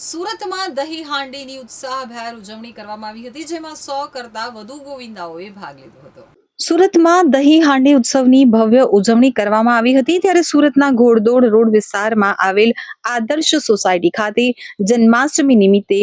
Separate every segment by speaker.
Speaker 1: સુરતમાં દહીં હાંડીની ઉત્સાહભેર ઉજવણી કરવામાં આવી હતી, જેમાં સો કરતા વધુ ગોવિંદાઓએ ભાગ લીધો હતો. સુરતમાં દહીં હાંડી ઉત્સવની ભવ્ય ઉજવણી કરવામાં આવી હતી, ત્યારે સુરતના ઘોડદોડ રોડ વિસ્તારમાં આવેલ આદર્શ સોસાયટી ખાતે જન્માષ્ટમી નિમિત્તે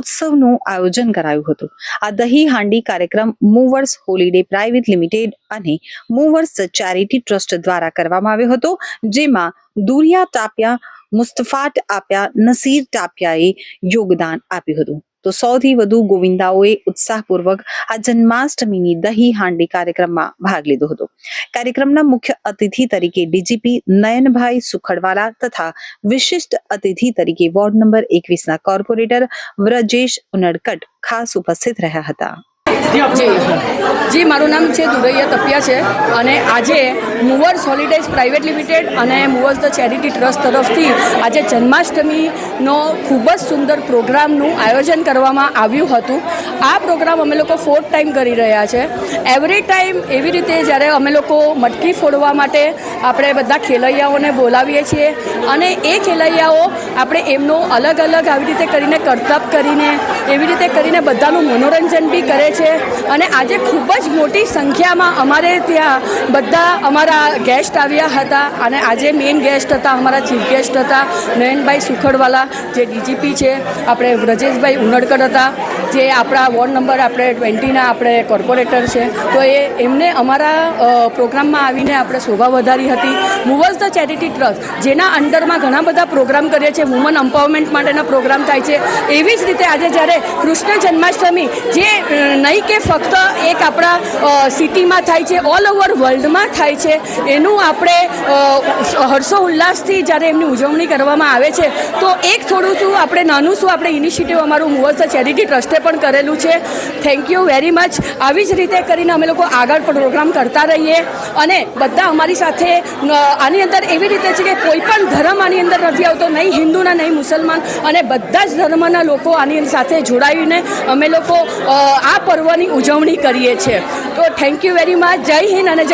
Speaker 1: ઉત્સવનું આયોજન કરાયું હતું. આ દહીં હાંડી કાર્યક્રમ મૂવર્સ હોલીડે પ્રાઇવેટ લિમિટેડ અને મૂવર્સ ચેરિટી ટ્રસ્ટ દ્વારા કરવામાં આવ્યો હતો, જેમાં દુરિયા ટાપિયા મુસ્તફાટ આપ્યા નસીર ટાપિયાએ યોગદાન આપ્યું હતું. તો સૌથી વધુ ગોવિંદાઓએ ઉત્સાહપૂર્વક આ જન્માષ્ટમીની દહીં હાંડી કાર્યક્રમમાં ભાગ લીધો હતો. કાર્યક્રમના મુખ્ય અતિથિ તરીકે ડીજીપી નયનભાઈ સુખડવાલા તથા વિશિષ્ટ અતિથિ તરીકે વોર્ડ નંબર એકવીસના કોર્પોરેટર વ્રજેશ ઉનડકટ ખાસ ઉપસ્થિત રહ્યા હતા.
Speaker 2: જી જી. મારું નામ છે દુરૈયા તપિયા છે અને આજે મૂવર હોલિડેઝ પ્રાઇવેટ લિમિટેડ અને મૂવર્સ ધ ચેરિટી ટ્રસ્ટ તરફથી આજે જન્માષ્ટમીનો ખૂબ જ સુંદર પ્રોગ્રામનું આયોજન કરવામાં આવ્યું હતું. આ પ્રોગ્રામ અમે લોકો ફોર્થ ટાઈમ કરી રહ્યા છે. એવરી ટાઈમ એવી રીતે જ્યારે અમે લોકો મટકી ફોડવા માટે આપણે બધા ખેલૈયાઓને બોલાવીએ છીએ અને એ ખેલૈયાઓ આપણે એમનો અલગ અલગ આવી રીતે કરીને કરતબ કરીને એવી રીતે કરીને બધાનું મનોરંજન બી કરે છે. અને આજે ખૂબ જ મોટી સંખ્યામાં અમારે ત્યાં બધા અમારા ગેસ્ટ આવ્યા હતા. અને આજે મેઇન ગેસ્ટ હતા, અમારા ચીફ ગેસ્ટ હતા, નયનભાઈ સુખડવાલા, જે ડીજીપી છે, આપણે વ્રજેશભાઈ ઉનડકર હતા, જે આપણા વોર્ડ નંબર આપણે ટ્વેન્ટીના આપણે કોર્પોરેટર છે. તો એ, એમને અમારા પ્રોગ્રામમાં આવીને આપણે શોભા વધારી હતી. મુવલ્સ ધ ચેરિટી ટ્રસ્ટ જેના અંડરમાં ઘણા બધા પ્રોગ્રામ કરીએ છીએ વુમન એમ્પાવરમેન્ટ માટેના પ્રોગ્રામ થાય છે. એવી જ રીતે આજે જ્યારે કૃષ્ણ જન્માષ્ટમી, જે નહીં કે ફક્ત એક આપણા સિટીમાં થાય છે ઓલ ઓવર વર્લ્ડમાં થાય છે, એનું આપણે હર્ષો ઉલ્લાસથી જ્યારે એમની ઉજવણી કરવામાં આવે છે, તો એક થોડું શું આપણે, નાનું શું આપણે ઇનિશિયેટિવ અમારું મૂવર્સ ચેરિટી ટ્રસ્ટે પણ કરેલું છે. થેન્ક યુ વેરી મચ આવી જ રીતે કરીને અમે લોકો આગળ પ્રોગ્રામ કરતા રહીએ. અને બધા અમારી સાથે આની અંદર એવી રીતે છે કે કોઈ પણ ધર્મ આની અંદર નથી આવતો, નહીં હિન્દુના, નહીં મુસલમાન, અને બધા જ ધર્મના લોકો આની સાથે જોડાઈને અમે લોકો આ પર્વની ઉજવણી કરીએ છીએ. તો થેન્ક યુ વેરી મચ જય હિન્દ અને